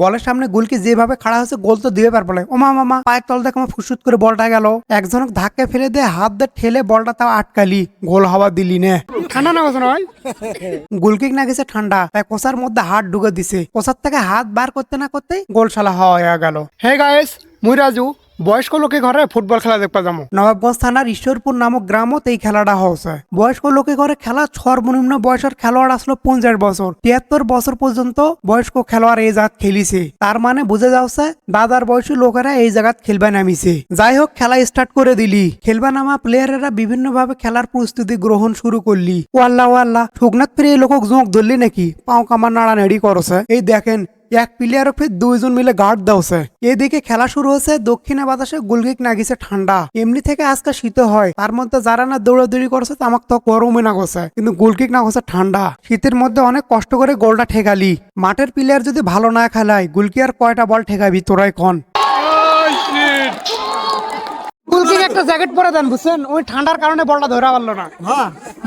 বলের সামনে গুলকি যেভাবে খাড়া হয়েছে গোল তো দিয়ে পারব না। ওমা মামা পায়ের তল দেখে আমার ফুসুত করে বলটা গেল। একজনক ধাক্কা ফেলে দিয়ে হাত দিয়ে ঠেলে বলটা তাও আটকালি। গোল হওয়া দিলি নে। ঠান্ডা না গেছে নয় গুলকিক না গেছে ঠান্ডা তাই কোষার মধ্যে হাত ঢুকে দিছে। কোষার থেকে হাত বার করতে না করতে গোল সালা হওয়া হয়ে গেল। হে গায়েস মুই রাজু। বয়স্ক লোকে ঘরে ফুটবল খেলা দেখতে যাব নবাবগঞ্জ থানার ঈশ্বরপুর নামক গ্রামত এই খেলাটা হচ্ছে বয়স্ক লোকে ঘরে খেলা সর্বনিম্ন বয়সের খেলোয়াড় আসলো পঞ্চাশ বছর। তিয়াত্তর বছর পর্যন্ত বয়স্ক খেলোয়াড় এই জাত খেলিছে। তার মানে বুঝে যাচ্ছে, দাদার বয়সী লোকেরা এই জায়গাত খেলবে নামিছে। যাই হোক, খেলা স্টার্ট করে দিলি। খেলবা নামা প্লেয়ারেরা বিভিন্ন ভাবে খেলার প্রস্তুতি গ্রহণ শুরু করলি। ও আল্লাহ ও আল্লাহ ঠুকনাথ ফিরে এই লোকক জোঁক ধরলি নাকি? পাও কামার নাড়া নেড়ি করছে। এই দেখেন এক প্লেয়ার ফির দুইজন মিলে গার্ড দেওয়াছে এদিকে খেলা শুরু হয়েছে, দক্ষিণে বাতাসে গুলগিক নাগিছে ঠান্ডা। এমনি থেকে আজকে শীত হয়, তার মধ্যে যারা না দৌড়াদৌড়ি করছে, তামাক তো গরমে না গেছে, কিন্তু গুলকিক না গেছে ঠান্ডা। শীতের মধ্যে অনেক কষ্ট করে গোলটা ঠেকালি। মাঠের প্লেয়ার যদি ভালো না খেলায়, গুলকি আর কয়টা বল ঠেকাবি তোরাই কন। গুলকিক একটা জ্যাকেট পরে দেন বুঝছেন? ওই ঠান্ডার কারণে বলটা ধরা পারল না।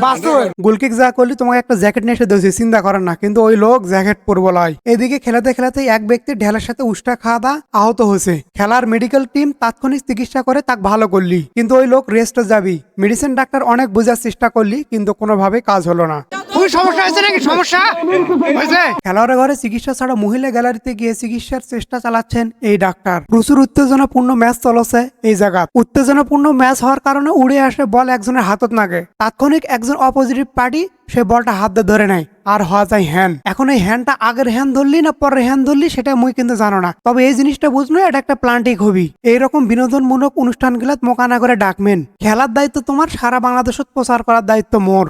বাস্তব। গুলকিক যা করলি তোমাকে একটা জ্যাকেট নিয়ে এসে দিয়েছি চিন্তা করেন না। কিন্তু ওই লোক জ্যাকেট পরবো লয় এদিকে খেলাতে খেলাতে এক ব্যক্তি ঢেলের সাথে উষ্টা খাওয়া দা আহত হয়েছে। খেলার মেডিকেল টিম তাৎক্ষণিক চিকিৎসা করে তাকে ভালো করলি। কিন্তু ওই লোক রেস্টে যাবি। মেডিসিন ডাক্তার অনেক বোঝার চেষ্টা করলি কিন্তু কোনোভাবে কাজ হলো না। ওই সমস্যা হয়েছে নাকি? সমস্যা? হয়েছে? খেলোয়াড়ের ঘরে চিকিৎসা ছাড়া মহিলা গ্যালারিতে গিয়ে চিকিৎসার চেষ্টা চালাচ্ছেন এই ডাক্তার। প্রচুর উত্তেজনাপূর্ণ ম্যাচ চলছে এই জায়গা উত্তেজনাপূর্ণ ম্যাচ হওয়ার কারণে উড়ে আসে বল একজনের হাতত নাগে। তাৎক্ষণিক একজন অপোজিটিভ পার্টি সে বলটা হাত ধরে নেয়। আর হওয়া যায় হ্যান্ড এখন এই হ্যান্ডটা আগের হ্যান্ড ধরলি না পরের হ্যান্ড ধরলি, সেটা মুই কিন্তু জানো না। তবে এই জিনিসটা বুঝলো, এটা একটা প্লান্টিক হবি এইরকম বিনোদনমূলক অনুষ্ঠানগুলাত মোকানা করে ডাকমেন খেলার দায়িত্ব তোমার, সারা বাংলাদেশত প্রচার করার দায়িত্ব মোর।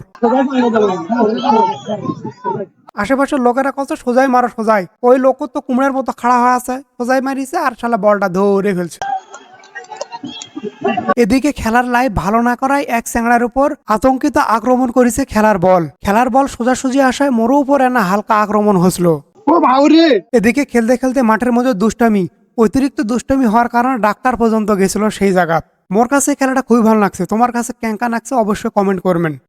আশেপাশের লোকেরা কত সোজাই মারো, সোজাই। ওই লোক তো কুমড়ের মতো খাড়া হয়ে আছে, সোজাই মারিছে, আর শালা বলটা ধরে ফেলছে। এদিকে খেলার লাইভ ভালো না করায় এক স্যাংড়ার উপর আতঙ্কিত আক্রমণ করেছে খেলার বল। খেলার বল সোজাসুজি আসায় মোরও উপর এনা হালকা আক্রমণ হসলো ও ভাউরে এদিকে খেলতে খেলতে মাঠের মধ্যে দুষ্টামি অতিরিক্ত দুষ্টামি হওয়ার কারণে ডাক্তার পর্যন্ত গেছিল সেই জায়গা। মোর কাছে খেলাটা খুবই ভালো লাগছে। তোমার কাছে ক্যাঙ্কা লাগছে অবশ্যই কমেন্ট করবেন।